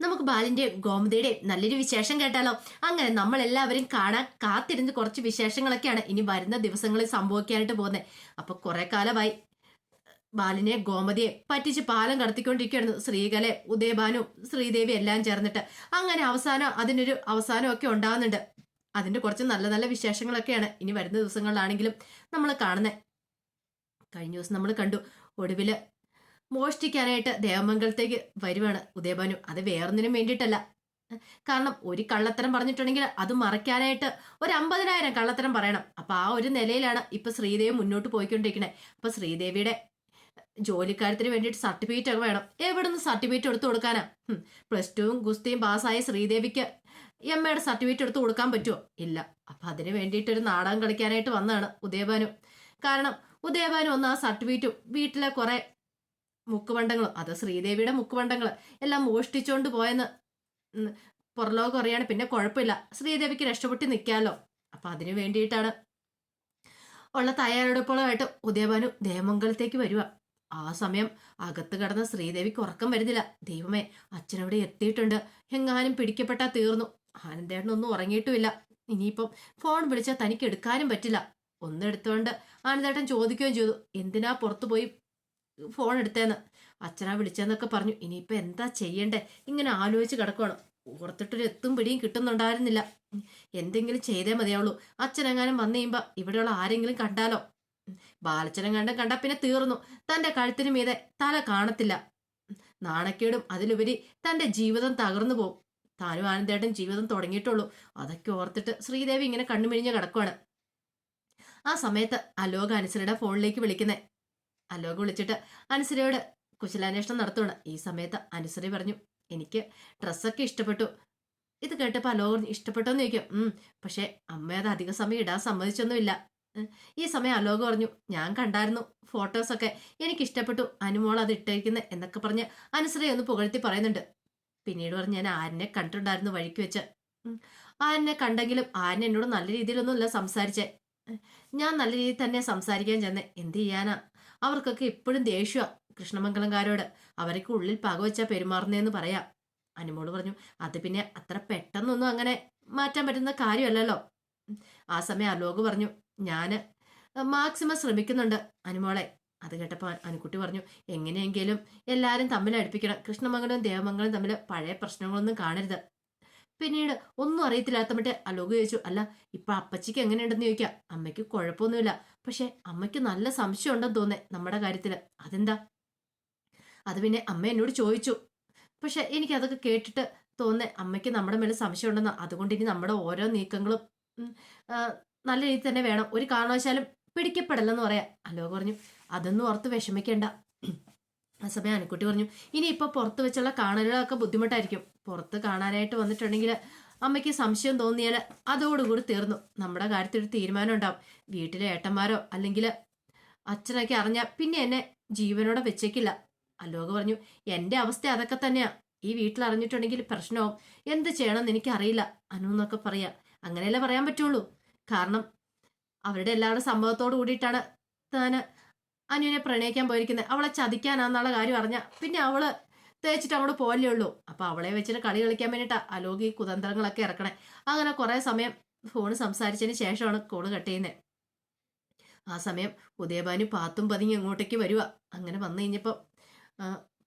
നമുക്ക് ബാലിന്റെ ഗോമതിയുടെ നല്ലൊരു വിശേഷം കേട്ടാലോ? അങ്ങനെ നമ്മൾ എല്ലാവരും കാണാൻ കാത്തിരുന്ന് കുറച്ച് വിശേഷങ്ങളൊക്കെയാണ് ഇനി വരുന്ന ദിവസങ്ങളിൽ സംഭവിക്കാനായിട്ട് പോകുന്നത് അപ്പൊ കുറെ കാലമായി ബാലിനെ ഗോമതിയെ പറ്റിച്ച് പാലം കടത്തിക്കൊണ്ടിരിക്കുകയായിരുന്നു ശ്രീകലെ ഉദയബാനു ശ്രീദേവി എല്ലാം ചേർന്നിട്ട്. അങ്ങനെ അവസാനം അതിനൊരു അവസാനമൊക്കെ ഉണ്ടാകുന്നുണ്ട്. അതിന്റെ കുറച്ച് നല്ല നല്ല വിശേഷങ്ങളൊക്കെയാണ് ഇനി വരുന്ന ദിവസങ്ങളിലാണെങ്കിലും നമ്മൾ കാണുന്നത് കഴിഞ്ഞ ദിവസം നമ്മൾ കണ്ടു ഒടുവിൽ മോഷ്ടിക്കാനായിട്ട് ദേവമംഗലത്തേക്ക് വരുവാണ് ഉദയഭാനു അത് വേറൊന്നിനും വേണ്ടിയിട്ടല്ല. കാരണം ഒരു കള്ളത്തരം പറഞ്ഞിട്ടുണ്ടെങ്കിൽ അത് മറയ്ക്കാനായിട്ട് ഒരു അമ്പതിനായിരം കള്ളത്തരം പറയണം. അപ്പൊ ആ ഒരു നിലയിലാണ് ഇപ്പൊ ശ്രീദേവി മുന്നോട്ട് പോയിക്കൊണ്ടിരിക്കുന്നത് അപ്പൊ ശ്രീദേവിയുടെ ജോലിക്കാര്യത്തിന് വേണ്ടിയിട്ട് സർട്ടിഫിക്കറ്റ് ഒക്കെ വേണം. എവിടെ നിന്ന് സർട്ടിഫിക്കറ്റ് എടുത്തു കൊടുക്കാനാ? പ്ലസ് ടുവും ഗുസ്തിയും പാസ്സായ ശ്രീദേവിക്ക് എം എയുടെ സർട്ടിഫിക്കറ്റ് എടുത്തു കൊടുക്കാൻ പറ്റുമോ ഇല്ല. അപ്പൊ അതിന് വേണ്ടിയിട്ട് ഒരു നാടകം കളിക്കാനായിട്ട് വന്നതാണ് ഉദയഭാനു കാരണം ഉദയഭാനു ഒന്ന് ആ സർട്ടിഫിക്കറ്റും വീട്ടിലെ കുറെ മുക്കുവണ്ടങ്ങളും. അത് ശ്രീദേവിയുടെ മുക്കുവണ്ടങ്ങൾ എല്ലാം മോഷ്ടിച്ചുകൊണ്ട് പോയെന്ന് പുറലോകം അറിയാണ് പിന്നെ കുഴപ്പമില്ല ശ്രീദേവിക്ക് രക്ഷപ്പെട്ട് നിൽക്കാമല്ലോ അപ്പൊ അതിനു വേണ്ടിയിട്ടാണ് ഉള്ള തയ്യാറെടുപ്പുകളുമായിട്ട് ഉദയഭാനു ദേവമംഗലത്തേക്ക് വരിക ആ സമയം അകത്ത് കിടന്ന ശ്രീദേവിക്ക് ഉറക്കം വരുന്നില്ല. ദൈവമേ അച്ഛനവിടെ എത്തിയിട്ടുണ്ട്. എങ്ങാനും പിടിക്കപ്പെട്ടാ തീർന്നു. ആനന്ദേട്ടനൊന്നും ഉറങ്ങിയിട്ടുമില്ല. ഇനിയിപ്പം ഫോൺ വിളിച്ചാൽ തനിക്ക് എടുക്കാനും പറ്റില്ല. ഒന്നെടുത്തുകൊണ്ട് ആനന്ദേട്ടൻ ചോദിക്കുകയും ചെയ്തു. എന്തിനാ പുറത്തു പോയി ഫോൺ എടുത്തേന്ന്. അച്ഛനാ വിളിച്ചെന്നൊക്കെ പറഞ്ഞു. ഇനിയിപ്പോൾ എന്താ ചെയ്യണ്ടേ? ഇങ്ങനെ ആലോചിച്ച് കിടക്കുവാണ്. ഓർത്തിട്ടൊരു എത്തും പിടിയും കിട്ടുന്നുണ്ടായിരുന്നില്ല. എന്തെങ്കിലും ചെയ്തേ മതിയാവുള്ളൂ. അച്ഛനെങ്ങാനും വന്നു കഴിയുമ്പോൾ ഇവിടെയുള്ള ആരെങ്കിലും കണ്ടാലോ? ബാലച്ചനം കണ്ടും കണ്ട പിന്നെ തീർന്നു. തന്റെ കഴുത്തിന് മീതെ തല കാണത്തില്ല. നാണക്കേടും അതിലുപരി തന്റെ ജീവിതം തകർന്നു പോകും താനും ആനന്ദേട്ടൻ ജീവിതം തുടങ്ങിയിട്ടുള്ളൂ. അതൊക്കെ ഓർത്തിട്ട് ശ്രീദേവി ഇങ്ങനെ കണ്ണുമിഴിഞ്ഞ് കിടക്കുവാണ്. ആ സമയത്ത് അലോക അനുസരിയുടെ ഫോണിലേക്ക് വിളിക്കുന്നേ. അലോക വിളിച്ചിട്ട് അനുസരിയോട് കുശലാന്വേഷണം നടത്തുകയാണ് ഈ സമയത്ത് അനുസരി പറഞ്ഞു എനിക്ക് ഡ്രസ്സൊക്കെ ഇഷ്ടപ്പെട്ടു. ഇത് കേട്ടപ്പോൾ അലോക ഇഷ്ടപ്പെട്ടോ ഇഷ്ടപ്പെട്ടോന്ന് ചോദിക്കും. ഉം പക്ഷെ അമ്മ അത് അധിക സമയം ഇടാൻ സമ്മതിച്ചൊന്നുമില്ല. ഈ സമയം അലോക പറഞ്ഞു ഞാൻ കണ്ടായിരുന്നു ഫോട്ടോസൊക്കെ. എനിക്ക് ഇഷ്ടപ്പെട്ടു അനുമോൾ അത് ഇട്ടേക്കുന്നത് എന്നൊക്കെ പറഞ്ഞ് അനുസരി ഒന്ന് പുകഴ്ത്തി പറയുന്നുണ്ട്. പിന്നീട് പറഞ്ഞ് ഞാൻ ആരിനെ കണ്ടിട്ടുണ്ടായിരുന്നു വഴിക്ക് വെച്ച്. ആരനെ കണ്ടെങ്കിലും ആരിനെ എന്നോട് നല്ല രീതിയിലൊന്നുമല്ല സംസാരിച്ചേ. ഞാൻ നല്ല രീതിയിൽ തന്നെ സംസാരിക്കാൻ ചെന്നേ. എന്ത് ചെയ്യാനാ? അവർക്കൊക്കെ എപ്പോഴും ദേഷ്യമാ കൃഷ്ണമംഗലംകാരോട്. അവരൊക്കെ ഉള്ളിൽ പകവച്ചാ പെരുമാറുന്നതെന്ന് പറയാം. അനുമോൾ പറഞ്ഞു അത് പിന്നെ അത്ര പെട്ടെന്നൊന്നും അങ്ങനെ മാറ്റാൻ പറ്റുന്ന കാര്യമല്ലല്ലോ. ആ സമയം അലോക് പറഞ്ഞു ഞാൻ മാക്സിമം ശ്രമിക്കുന്നുണ്ട് അനുമോളെ. അത് കേട്ടപ്പോൾ അനുക്കുട്ടി പറഞ്ഞു എങ്ങനെയെങ്കിലും എല്ലാവരും തമ്മിൽ അടുപ്പിക്കണം. കൃഷ്ണമംഗലവും ദേവമംഗലവും തമ്മിൽ പഴയ പ്രശ്നങ്ങളൊന്നും കാണരുത്. പിന്നീട് ഒന്നും അറിയത്തില്ലാത്ത മറ്റേ അലോക് ചോദിച്ചു അല്ല ഇപ്പൊ അപ്പച്ചിക്ക് എങ്ങനെയുണ്ടെന്ന് ചോദിക്കാം. അമ്മയ്ക്ക് കുഴപ്പമൊന്നുമില്ല. പക്ഷെ അമ്മയ്ക്ക് നല്ല സംശയം ഉണ്ടെന്ന് തോന്നേ നമ്മുടെ കാര്യത്തിൽ അതെന്താ? അത് പിന്നെ അമ്മ എന്നോട് ചോദിച്ചു. പക്ഷെ എനിക്ക് അതൊക്കെ കേട്ടിട്ട് തോന്നേ അമ്മയ്ക്ക് നമ്മുടെ മേലെ സംശയം ഉണ്ടെന്ന് അതുകൊണ്ട് ഇനി നമ്മുടെ ഓരോ നീക്കങ്ങളും നല്ല രീതിയിൽ തന്നെ വേണം. ഒരു കാരണവശാലും പിടിക്കപ്പെടല്ലെന്ന് പറയാം. അലോ പറഞ്ഞു. അതൊന്നും ഓർത്ത് വിഷമിക്കേണ്ട. ആ സമയം അനുക്കുട്ടി പറഞ്ഞു ഇനി ഇപ്പൊ പുറത്ത് വെച്ചുള്ള കാണലുകളൊക്കെ ബുദ്ധിമുട്ടായിരിക്കും. പുറത്ത് കാണാനായിട്ട് വന്നിട്ടുണ്ടെങ്കിൽ അമ്മയ്ക്ക് സംശയം തോന്നിയാൽ അതോടുകൂടി തീർന്നു. നമ്മുടെ കാര്യത്തിൽ ഒരു തീരുമാനം ഉണ്ടാവും വീട്ടിലെ ഏട്ടന്മാരോ അല്ലെങ്കിൽ അച്ഛനൊക്കെ അറിഞ്ഞാൽ പിന്നെ എന്നെ ജീവനോടെ വെച്ചേക്കില്ല. അല്ലോക പറഞ്ഞു എന്റെ അവസ്ഥ അതൊക്കെ തന്നെയാ. ഈ വീട്ടിൽ അറിഞ്ഞിട്ടുണ്ടെങ്കിൽ പ്രശ്നവും എന്ത് ചെയ്യണമെന്ന് എനിക്കറിയില്ല. അനു എന്നൊക്കെ പറയാ. അങ്ങനെയല്ലേ പറയാൻ പറ്റുള്ളൂ. കാരണം അവരുടെ എല്ലാവരുടെ സംഭവത്തോട് കൂടിയിട്ടാണ് താൻ അനുവിനെ പ്രണയിക്കാൻ പോയിരിക്കുന്നത്. അവളെ ചതിക്കാനാന്നുള്ള കാര്യം അറിഞ്ഞാൽ പിന്നെ അവൾ തേച്ചിട്ട് അങ്ങോട്ട് പോലേ ഉള്ളൂ. അപ്പൊ അവളെ വെച്ചിട്ട് കളി കളിക്കാൻ വേണ്ടിയിട്ടാ അലോക് കുതന്ത്രങ്ങളൊക്കെ ഇറക്കണേ. അങ്ങനെ കുറെ സമയം ഫോൺ സംസാരിച്ചതിന് ശേഷമാണ് കോൾ കട്ട് ചെയ്യുന്നത് ആ സമയം ഉദയഭാനു പാത്തും പതിങ്ങി അങ്ങോട്ടേക്ക് വരുക അങ്ങനെ വന്നു കഴിഞ്ഞപ്പോൾ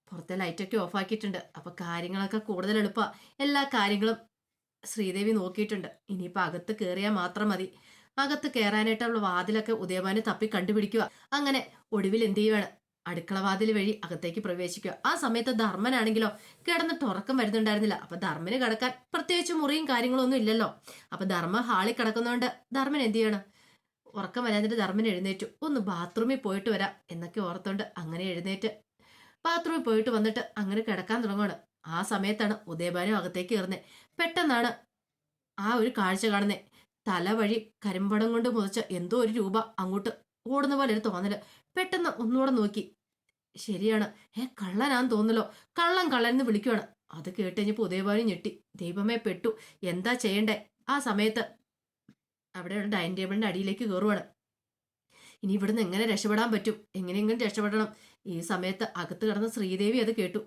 പുറത്തെ ലൈറ്റൊക്കെ ഓഫ് ആക്കിയിട്ടുണ്ട്. അപ്പൊ കാര്യങ്ങളൊക്കെ കൂടുതൽ എളുപ്പമാണ് എല്ലാ കാര്യങ്ങളും ശ്രീദേവി നോക്കിയിട്ടുണ്ട്. ഇനിയിപ്പോൾ അകത്ത് കയറിയാൽ മാത്രം മതി. അകത്ത് കയറാനായിട്ടുള്ള വാതിലൊക്കെ ഉദയഭാനു തപ്പി കണ്ടുപിടിക്കുക അങ്ങനെ ഒടുവിൽ എന്ത് ചെയ്യുവാണ്? അടുക്കള വാതിൽ വഴി അകത്തേക്ക് പ്രവേശിക്കുക. ആ സമയത്ത് ധർമ്മനാണെങ്കിലോ കിടന്നിട്ട് ഉറക്കം വരുന്നുണ്ടായിരുന്നില്ല. അപ്പൊ ധർമ്മന് കിടക്കാൻ പ്രത്യേകിച്ച് മുറിയും കാര്യങ്ങളൊന്നും ഇല്ലല്ലോ. അപ്പൊ ധർമ്മ ഹാളിൽ കിടക്കുന്നതുകൊണ്ട് ധർമ്മൻ എന്ത് ചെയ്യണം? ഉറക്കം വരാതിന്റെ ധർമ്മൻ എഴുന്നേറ്റു. ഒന്ന് ബാത്റൂമിൽ പോയിട്ട് വരാം എന്നൊക്കെ ഓർത്തോണ്ട് അങ്ങനെ എഴുന്നേറ്റ് ബാത്റൂമിൽ പോയിട്ട് വന്നിട്ട് അങ്ങനെ കിടക്കാൻ തുടങ്ങുകയാണ് ആ സമയത്താണ് ഉദയഭാനം അകത്തേക്ക് കയറുന്നത് പെട്ടെന്നാണ് ആ ഒരു കാഴ്ച കാണുന്നത് തല വഴി കരിമ്പടം കൊണ്ട് മുതച്ച എന്തോ ഒരു രൂപ അങ്ങോട്ട് ഓടുന്ന പോലെ ഒരു തോന്നൽ. പെട്ടെന്ന് ഒന്നുകൂടെ നോക്കി. ശരിയാണ്. ഏ കള്ളനാന്ന് തോന്നലോ കള്ളൻ എന്ന് വിളിക്കുവാണ്. അത് കേട്ടുകഴിഞ്ഞപ്പോൾ ഉദയഭാനു ഞെട്ടി. ദൈവമേ പെട്ടു. എന്താ ചെയ്യണ്ടേ? ആ സമയത്ത് അവിടെ ഡൈനിങ് ടേബിളിന്റെ അടിയിലേക്ക് കയറുവാണ് ഇനി ഇവിടുന്ന് എങ്ങനെ രക്ഷപ്പെടാൻ പറ്റും? എങ്ങനെയെങ്കിലും രക്ഷപ്പെടണം. ഈ സമയത്ത് അകത്ത് കിടന്ന ശ്രീദേവി അത് കേട്ടു.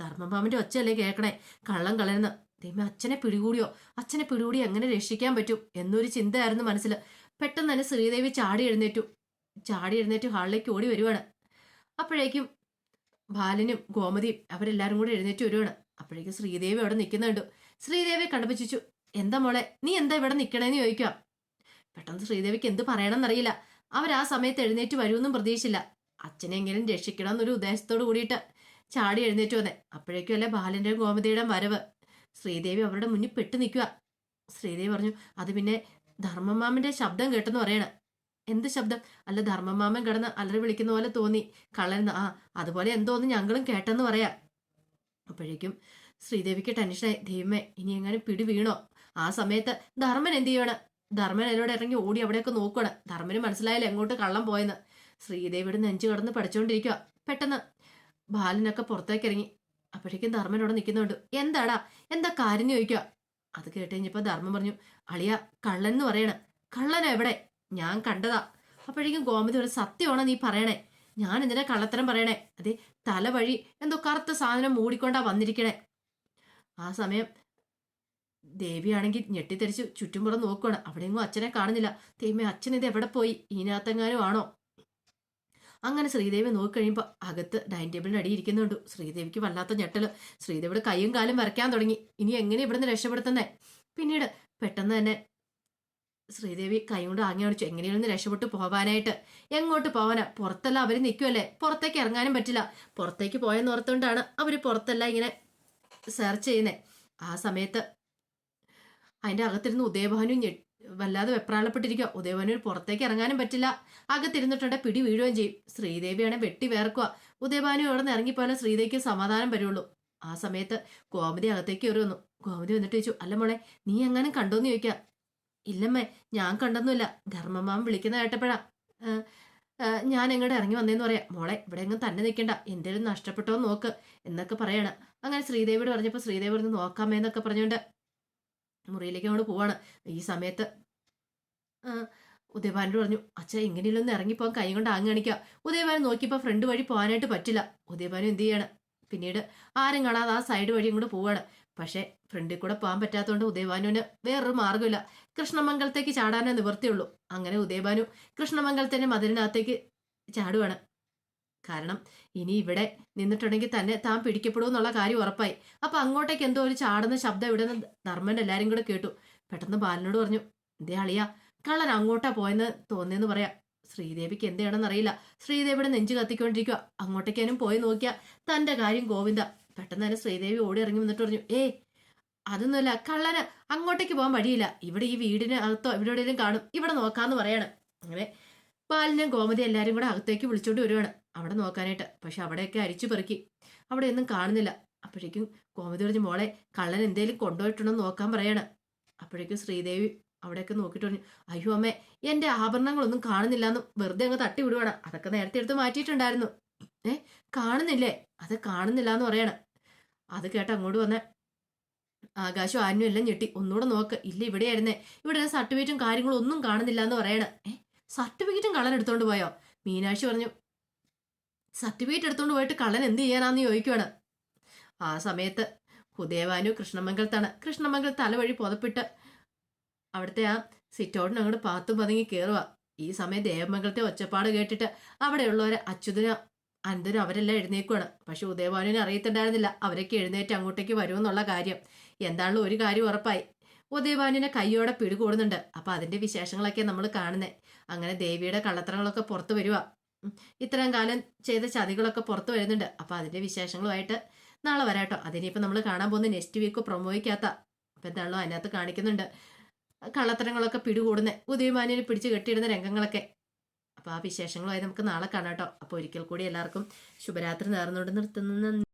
ധർമ്മമാമന്റെ ഒച്ചയല്ലേ കേൾക്കണേ? കള്ളം കളയുന്ന ദൈവം അച്ഛനെ പിടികൂടിയോ? അച്ഛനെ പിടികൂടി എങ്ങനെ രക്ഷിക്കാൻ പറ്റും? എന്നൊരു ചിന്തയായിരുന്നു മനസ്സിൽ പെട്ടെന്ന് തന്നെ ശ്രീദേവി ചാടി എഴുന്നേറ്റു. ചാടി എഴുന്നേറ്റ് ഹാളിലേക്ക് ഓടി വരുവാണ്. അപ്പോഴേക്കും ബാലനും ഗോമതിയും അവരെല്ലാരും കൂടെ എഴുന്നേറ്റ് വരുവാണ്. അപ്പോഴേക്കും ശ്രീദേവി അവിടെ നിൽക്കുന്നുണ്ട്. ശ്രീദേവി കണ്ടുപിച്ചു എന്താ മോളെ നീ എന്താ ഇവിടെ നിൽക്കണേന്ന് ചോദിക്കാം. പെട്ടെന്ന് ശ്രീദേവിക്ക് എന്ത് പറയണമെന്നറിയില്ല. അവർ ആ സമയത്ത് എഴുന്നേറ്റ് വരുമെന്നും പ്രതീക്ഷിച്ചില്ല. അച്ഛനെങ്കിലും രക്ഷിക്കണം എന്നൊരു ഉദ്ദേശത്തോട് കൂടിയിട്ട് ചാടി എഴുന്നേറ്റ് വന്നേ. അപ്പോഴേക്കും അല്ലേ ബാലന്റെയും ഗോമതിയുടെയും വരവ്. ശ്രീദേവി അവരുടെ മുന്നിൽ പെട്ടു നിൽക്കുക. ശ്രീദേവി പറഞ്ഞു അത് പിന്നെ ധർമ്മമാമന്റെ ശബ്ദം കേട്ടെന്ന് പറയണ. എന്ത് ശബ്ദം? അല്ല ധർമ്മമാമൻ കിടന്ന് അലറി വിളിക്കുന്ന പോലെ തോന്നി. കള്ളൻ ആ അതുപോലെ എന്തോന്ന് ഞങ്ങളും കേട്ടെന്ന് പറയാ. അപ്പോഴേക്കും ശ്രീദേവിക്ക് ടെൻഷനായി. ദൈവമേ ഇനി എങ്ങനെ പിടി വീണോ? ആ സമയത്ത് ധർമ്മൻ എന്ത് ചെയ്യണം? ധർമ്മൻ എന്നോട് ഇറങ്ങി ഓടി അവിടെയൊക്കെ നോക്കുകയാണ് ധർമ്മന് മനസ്സിലായാലും എങ്ങോട്ട് കള്ളം പോയെന്ന്? ശ്രീദേവിയുടെ നെഞ്ചു കടന്ന് പഠിച്ചുകൊണ്ടിരിക്കുക പെട്ടെന്ന് ബാലനൊക്കെ പുറത്തേക്ക് ഇറങ്ങി. അപ്പോഴേക്കും ധർമ്മൻ അവിടെ നിൽക്കുന്നുണ്ട്. എന്താടാ? എന്താ കാര്യം ചോദിക്കുക അത് കേട്ട് കഴിഞ്ഞപ്പോൾ ധർമ്മം പറഞ്ഞു അളിയ കള്ളൻ എന്ന് പറയണം. കള്ളൻ എവിടെ? ഞാൻ കണ്ടതാ. അപ്പോഴേക്കും ഗോമതി ഒരു സത്യമാണോ നീ പറയണേ? ഞാൻ എന്തിനാ കള്ളത്തരം പറയണേ? അതെ തല വഴി എന്തോ കറുത്ത സാധനം മൂടിക്കൊണ്ടാ വന്നിരിക്കണേ. ആ സമയം ദേവിയാണെങ്കിൽ ഞെട്ടിത്തെരിച്ച് ചുറ്റുംപുറം നോക്കുകയാണ് അവിടെയെങ്ങും അച്ഛനെ കാണുന്നില്ല. ദൈവമേ അച്ഛൻ ഇത് എവിടെ പോയി? ഈനാത്തങ്ങാനും ആണോ? അങ്ങനെ ശ്രീദേവി നോക്കിക്കഴിയുമ്പോൾ അകത്ത് ഡൈനിങ് ടേബിളിന് അടി ഇരിക്കുന്നുണ്ട്. ശ്രീദേവിക്ക് വല്ലാത്ത ഞെട്ടൽ. ശ്രീദേവിയുടെ കൈയും കാലും വരയ്ക്കാൻ തുടങ്ങി. ഇനി എങ്ങനെ ഇവിടുന്ന് രക്ഷപ്പെടുത്തുന്നേ? പിന്നീട് പെട്ടെന്ന് തന്നെ ശ്രീദേവി കൈ കൊണ്ട് ആങ്ങി കാണിച്ചു എങ്ങനെയൊന്ന് രക്ഷപ്പെട്ടു പോകാനായിട്ട് എങ്ങോട്ട് പോവാനാ? പുറത്തല്ല. അവർ നിൽക്കുമല്ലേ പുറത്തേക്ക് ഇറങ്ങാനും പറ്റില്ല. പുറത്തേക്ക് പോയെന്ന് ഓർത്തുകൊണ്ടാണ് അവർ പുറത്തല്ല ഇങ്ങനെ സെർച്ച് ചെയ്യുന്നത് ആ സമയത്ത് അതിന്റെ അകത്തിരുന്ന് ഉദയഭാനു വല്ലാതെ വെപ്രാളപ്പെട്ടിരിക്കുക ഉദയഭാനു പുറത്തേക്ക് ഇറങ്ങാനും പറ്റില്ല. അകത്തിരുന്നിട്ടുണ്ട് പിടി വീഴുകയും ചെയ്യും. ശ്രീദേവിയാണെ വെട്ടി വേർക്കുക ഉദയഭാനു അവിടെ നിന്ന് ഇറങ്ങിപ്പോയാലും ശ്രീദേവിക്ക് സമാധാനം വരുള്ളൂ. ആ സമയത്ത് ഗോമതി അകത്തേക്ക് കയറി വന്നു. ഗോമതി വന്നിട്ട് ചോദിച്ചു അല്ല മോളെ നീ എങ്ങാനും കണ്ടോന്ന് ചോദിക്കാം. ഇല്ലമ്മേ ഞാൻ കണ്ടൊന്നുമില്ല. ധർമ്മമാം വിളിക്കുന്ന കേട്ടപ്പോഴാ. "ആ, ആ, ഞാൻ എങ്ങോട്ട് ഇറങ്ങി വന്നേന്ന് പറയാം. മോളെ ഇവിടെ എങ്ങും തന്നെ നിൽക്കണ്ട. എന്തേലും നഷ്ടപ്പെട്ടോ നോക്ക് എന്നൊക്കെ പറയണം. അങ്ങനെ ശ്രീദേവിയോട് പറഞ്ഞപ്പോൾ ശ്രീദേവി പറഞ്ഞ് നോക്കാമേ എന്നൊക്കെ പറഞ്ഞുകൊണ്ട് മുറിയിലേക്ക് അങ്ങോട്ട് പോവാണ്. ഈ സമയത്ത് ഉദയഭാനോട് പറഞ്ഞു അച്ഛ ഇങ്ങനെയൊന്ന് ഇറങ്ങിപ്പോകാൻ കൈ കൊണ്ട് ആങ്ങി കാണിക്കുക ഉദയഭാനൻ നോക്കിയപ്പോൾ ഫ്രണ്ട് വഴി പോകാനായിട്ട് പറ്റില്ല. ഉദയഭാനു എന്ത് ചെയ്യാണ്? പിന്നീട് ആരും കാണാതെ ആ സൈഡ് വഴി ഇങ്ങോട്ട് പോവാണ്. പക്ഷേ ഫ്രണ്ടിൽ കൂടെ പോകാൻ പറ്റാത്തതുകൊണ്ട് ഉദയഭാനുവിന് വേറൊരു മാർഗമില്ല. കൃഷ്ണമംഗലത്തേക്ക് ചാടാനേ നിവൃത്തിയുള്ളൂ അങ്ങനെ ഉദയഭാനു കൃഷ്ണമംഗലത്തിന്റെ മതിലിനകത്തേക്ക് ചാടുവാണ്. കാരണം ഇനി ഇവിടെ നിന്നിട്ടുണ്ടെങ്കിൽ തന്നെ താൻ പിടിക്കപ്പെടും എന്നുള്ള കാര്യം ഉറപ്പായി. അപ്പൊ അങ്ങോട്ടേക്ക് എന്തോ ഒരു ചാടുന്ന ശബ്ദം ഇവിടെ നിന്ന് ധർമ്മന്റെ എല്ലാരും കൂടെ കേട്ടു. പെട്ടെന്ന് ബാലനോട് പറഞ്ഞു എന്തേ അളിയ കള്ളൻ അങ്ങോട്ടാ പോയെന്ന് തോന്നിയെന്ന് പറയാം. ശ്രീദേവിക്ക് എന്തെയാണെന്ന് അറിയില്ല. ശ്രീദേവിയുടെ നെഞ്ചു കത്തിക്കൊണ്ടിരിക്കുക അങ്ങോട്ടേക്കാനും പോയി നോക്കിയ തന്റെ കാര്യം ഗോവിന്ദ പെട്ടെന്ന് തന്നെ ശ്രീദേവി ഓടി ഇറങ്ങി വന്നിട്ട് പറഞ്ഞു ഏ അതൊന്നുമല്ല കള്ളന് അങ്ങോട്ടേക്ക് പോകാൻ വഴിയില്ല. ഇവിടെ ഈ വീടിന് അകത്തോ ഇവിടെ എവിടെയെങ്കിലും കാണും. ഇവിടെ നോക്കാന്ന് പറയാണ്. അങ്ങനെ ബാലിനും ഗോമതി എല്ലാരും കൂടെ അകത്തേക്ക് വിളിച്ചോണ്ട് വരുവാണ് അവിടെ നോക്കാനായിട്ട്. പക്ഷെ അവിടെയൊക്കെ അരിച്ചു പെറുക്കി. അവിടെ ഒന്നും കാണുന്നില്ല. അപ്പോഴേക്കും ഗോമതി പറഞ്ഞു മോളെ കള്ളൻ എന്തേലും കൊണ്ടുപോയിട്ടുണ്ടോ നോക്കാൻ പറയാണ്. അപ്പോഴേക്കും ശ്രീദേവി അവിടെയൊക്കെ നോക്കിയിട്ട് പറഞ്ഞു അയ്യോ അമ്മേ എന്റെ ആഭരണങ്ങളൊന്നും കാണുന്നില്ല എന്ന് വെറുതെ അങ്ങ് തട്ടി വിടുവാണ്. അതൊക്കെ നേരത്തെ എടുത്ത് മാറ്റിയിട്ടുണ്ടായിരുന്നു. ഏ കാണുന്നില്ലേ? അത് കാണുന്നില്ല എന്ന് പറയണം. അത് കേട്ട് അങ്ങോട്ട് വന്ന ആകാശം ആനും എല്ലാം ഞെട്ടി. ഒന്നുകൂടെ നോക്ക്. ഇല്ല ഇവിടെയായിരുന്നേ. ഇവിടെ സർട്ടിഫിക്കറ്റും കാര്യങ്ങളും ഒന്നും കാണുന്നില്ല എന്ന് പറയണ. ഏ സർട്ടിഫിക്കറ്റും കള്ളൻ എടുത്തോണ്ട് പോയോ? മീനാക്ഷി പറഞ്ഞു സർട്ടിഫിക്കറ്റ് എടുത്തോണ്ട് പോയിട്ട് കള്ളൻ എന്ത് ചെയ്യാനാന്ന് ചോദിക്കുവാണ്. ആ സമയത്ത് ഹുദേവാനു കൃഷ്ണമംഗലത്താണ്. കൃഷ്ണമംഗൽ തലവഴി പുതപ്പിട്ട് അവിടുത്തെ ആ സിറ്റൗട്ടിന് അങ്ങോട്ട് പാത്തും പതുങ്ങി കയറുക ഈ സമയം ദേവമംഗലത്തെ ഒച്ചപ്പാട് കേട്ടിട്ട് അവിടെയുള്ളവരെ അച്യുതനും അനന്തനും അവരെല്ലാം എഴുന്നേക്കുവാണ്. പക്ഷെ ഉദയഭാനുവിനെ അറിയത്തുണ്ടായിരുന്നില്ല. അവരൊക്കെ എഴുന്നേറ്റ് അങ്ങോട്ടേക്ക് വരുമെന്നുള്ള കാര്യം. എന്താണല്ലോ ഒരു കാര്യം ഉറപ്പായി. ഉദയഭാനുവിനെ കൈയോടെ പിടികൂടുന്നുണ്ട്. അപ്പൊ അതിന്റെ വിശേഷങ്ങളൊക്കെ നമ്മൾ കാണുന്നത് അങ്ങനെ ദേവിയുടെ കള്ളത്തരങ്ങളൊക്കെ പുറത്തു വരുക ഇത്രയും കാലം ചെയ്ത ചതികളൊക്കെ പുറത്തു വരുന്നുണ്ട്. അപ്പൊ അതിന്റെ വിശേഷങ്ങളുമായിട്ട് നാളെ വരാട്ടോ. അതിനിപ്പോ നമ്മൾ കാണാൻ പോകുന്ന നെക്സ്റ്റ് വീക്ക് പ്രൊമോയ്ക്കാത്ത അപ്പൊ എന്താണല്ലോ അതിനകത്ത് കാണിക്കുന്നുണ്ട്. കള്ളത്തരങ്ങളൊക്കെ പിടികൂടുന്നത് ഉദയമാനിനെ പിടിച്ച് കെട്ടിയിടുന്ന രംഗങ്ങളൊക്കെ. അപ്പൊ ആ വിശേഷങ്ങളുമായി നമുക്ക് നാളെ കാണാം കേട്ടോ. അപ്പൊ ഒരിക്കൽ കൂടി എല്ലാവർക്കും ശുഭരാത്രി നേർന്നുകൊണ്ട് നിർത്തുന്നു.